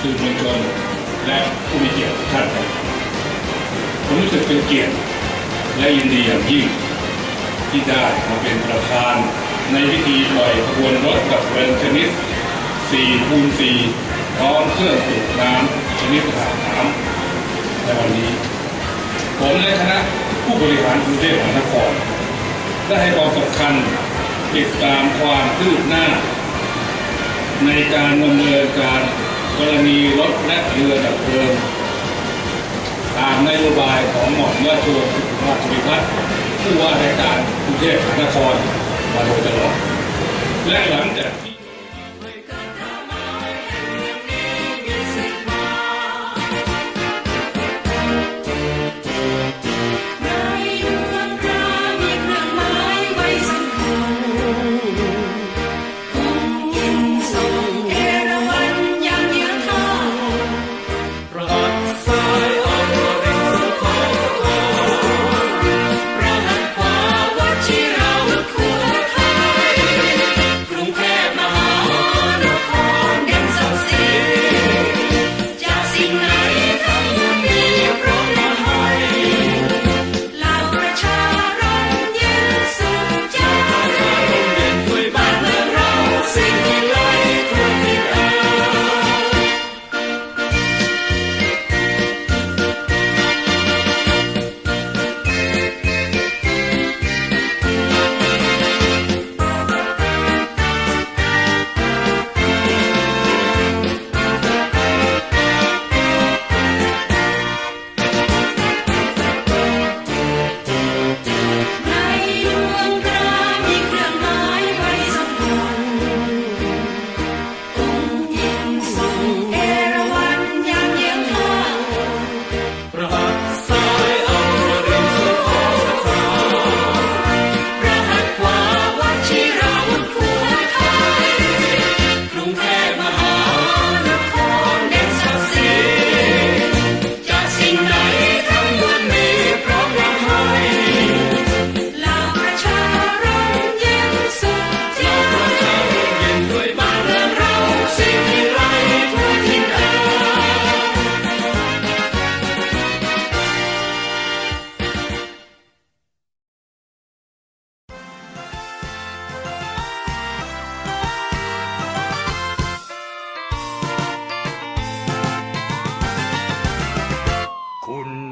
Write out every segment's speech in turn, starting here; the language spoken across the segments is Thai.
สื่อมวลชน และผู้มีเกียรติทุกท่านครับผมรู้สึกเป็นเกียรติและยินดีอย่างยิ่งที่ได้มาเป็นประธาน ในพิธีปล่อยขบวนรถกับเรือชนิด4คูณ4พร้อมเครื่องสูบน้ำชนิดถ่านน้ำในวันนี้ ผมและคณะผู้บริหารกรุงเทพมหานครได้ให้ความสำคัญติดตามความคืบหน้า ในการดำเนินการ กรณีรถและเรือดับเพลิงตามนโยบายของหม่อมราชวงศ์ราชวิพัฒน์ผู้ว่าราชการกรุงเทพมหานครมาโดยตลอดและหลังจากที่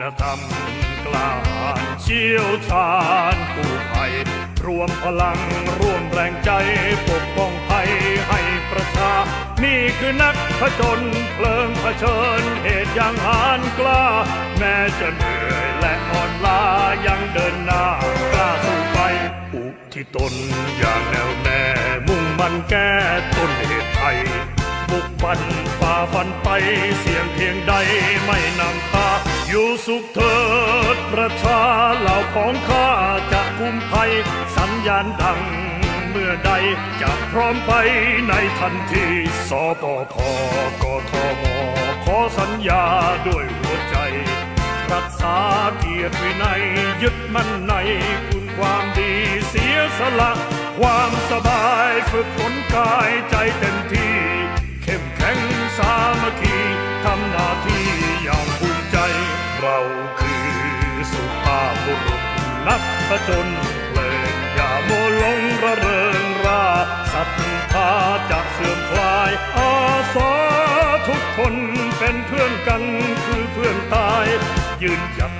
คุณธรรมกล้าหาญเชี่ยวชาญกู้ภัยรวมพลังร่วมแรงใจปกป้องภัยให้ประชา นี่คือนักผจญเพลิงเผชิญเหตุอย่างหานกล้า แม้จะเหนื่อยและอ่อนล้ายังเดินหน้ากล้าสู้ไป อุทิตนอย่างแน่วแน่มุ่งมันแก้ต้นเหตุภัย บุกบันฝ่าฟันไปเสียงเพียงใดไม่นำพาอยู่สุขเถิดประชาเหล่าของข้าจะกุ้มภัย สัญญาณดังเมื่อใดจะพร้อมไปในทันทีสปพกทมขอสัญญาด้วยหัวใจ รักษาเกียรติวินัยยึดมั่นในคุณความดีเสียสละ ความสบายฝึกฝนกายใจเต็มที่ สามัคคีทำหน้าที่อย่างภูมิใจ เราคือสุภาพบุรุษนักผจญเพลิงอย่าโมลงระเริงราศรัทธาจะเสื่อมคลายอาสาทุกคนเป็นเพื่อนกันคือเพื่อนตาย ยืนหยัด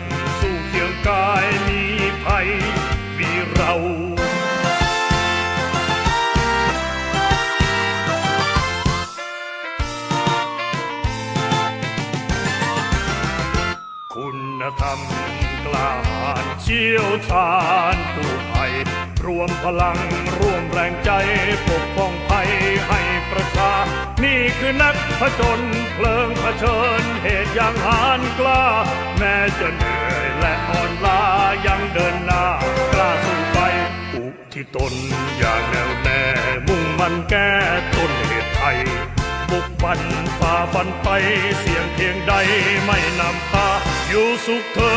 าญกู้ภัยรวมพลังร่วมแรงใจปกป้องภัยให้ประชา นี่คือนักผจญเพลิงเผชิญเหตุอย่างหานกล้า แม้จะเหนื่อยและอ่อนล้ายังเดินหน้ากล้าสู้ไปอุทิศตนอย่างแน่วแน่มุ่งมันแก้ต้นเหตุภัยบุกบันฝ่าฟันไปเสียงเพียงใดไม่นำพา อยู่สุขเถิ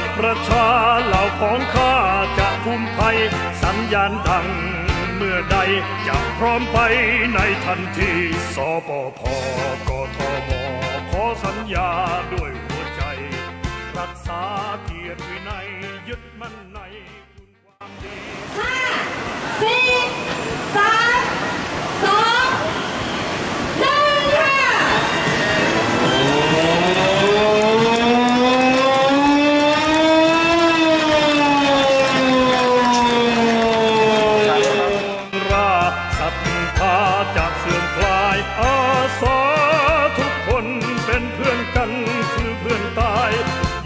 ดประชาเหล่าของข้าจะคุ้มภัย สัญญาณดังเมื่อใดจะพร้อมไปในทันทีสปพกทมขอสัญญาด้วยหัวใจ รักษาเกียรติวินัยยึดมั่นในคุณความดีห้าสี่สาม คลายอาสาทุกคนเป็นเพื่อนกันคือเพื่อนตาย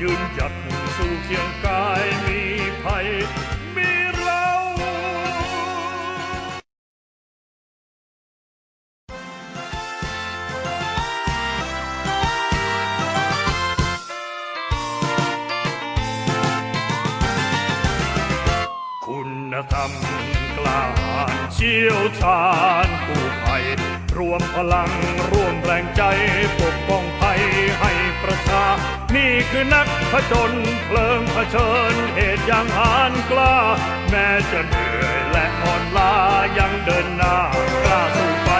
ยืนหยัดสู้เคียงกายมีภัยมีเราคุณธรรมกล้าหาญเชี่ยวชาญกู้ภัย รวมพลังร่วมแรงใจปกป้องภัยให้ประชา นี่คือนักผจญเพลิงเผชิญเหตุอย่างหานกล้า แม้จะเหนื่อยและอ่อนล้ายังเดินหน้ากล้าสู้ไป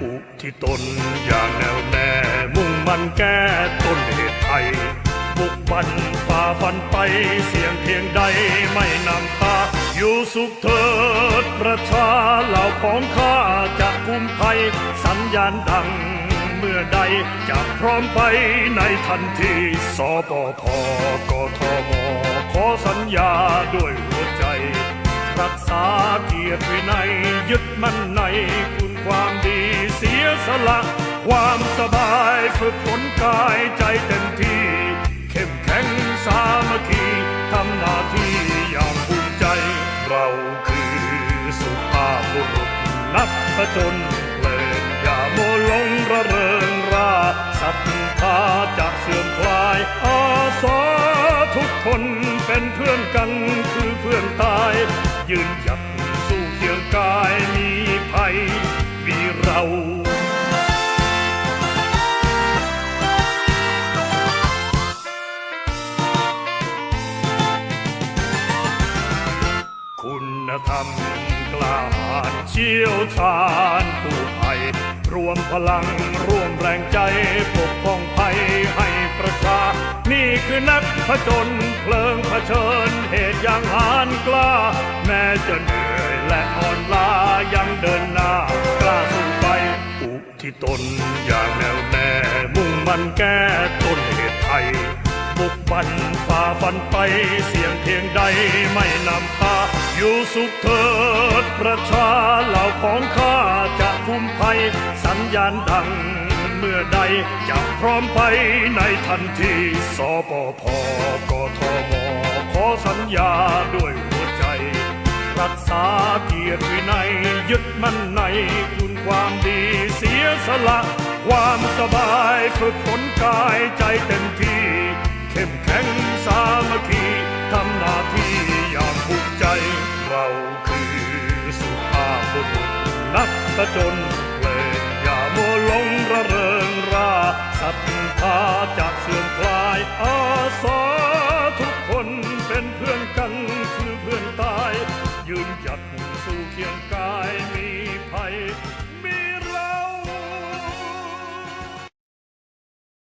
อุทิตนอย่างแนวแน่มุ่งมันแก้ต้นเหตุภัยบุกบันฝ่าฟันไปเสียงเพียงใดไม่นำพา อยู่สุขเถิดประชาเหล่าของข้าจะกุมภัย สัญญาณดังเมื่อใดจะพร้อมไปในทันทีสปพกทมขอสัญญาด้วยหัวใจ รักษาเกียรติวินัยยึดมั่นในคุณความดีเสียสละ ความสบายฝึกฝนกายใจเต็มที่ เข้มแข็งสามัคคีทำนา นักผจญเพลินอย่าโมลงระเริงราศรัทธาจะเสื่อมคลายอาสาทุกคนเป็นเพื่อนกันคือเพื่อนตายยืนหยัด กล้าหาญเชี่ยวชาญกู้ภัยรวมพลังร่วมแรงใจปกป้องภัยให้ประชา นี่คือนักผจญเพลิงเผชิญเหตุอย่างหานกล้า แม้จะเหนื่อยและอ่อนล้ายังเดินหน้ากล้าสู้ไปอุทิตนอย่างแน่วแน่มุ่งมันแก้ต้นเหตุภัยบุกบันฝ่าฟันไปเสียงเพียงใดไม่นำพา อยู่สุขเถิดประชาเหล่าของข้าจะคุ้มภัยสัญญาณดังเมื่อใดจะพร้อมไปในทันทีสปพกทมขอสัญญาด้วยหัวใจ รักษาเกียรติวินัยยึดมั่นในคุณความดีเสียสละ ความสบายฝึกฝนกายใจเต็มที่ เข้มแข็งสามัคคีทำหน้าที่อย่างภูมิใจ เราคือสุภาพบุรุษนักผจนเพลงอย่ามัวลงระเริงราศรัทธาจากเสื่อมคลายอา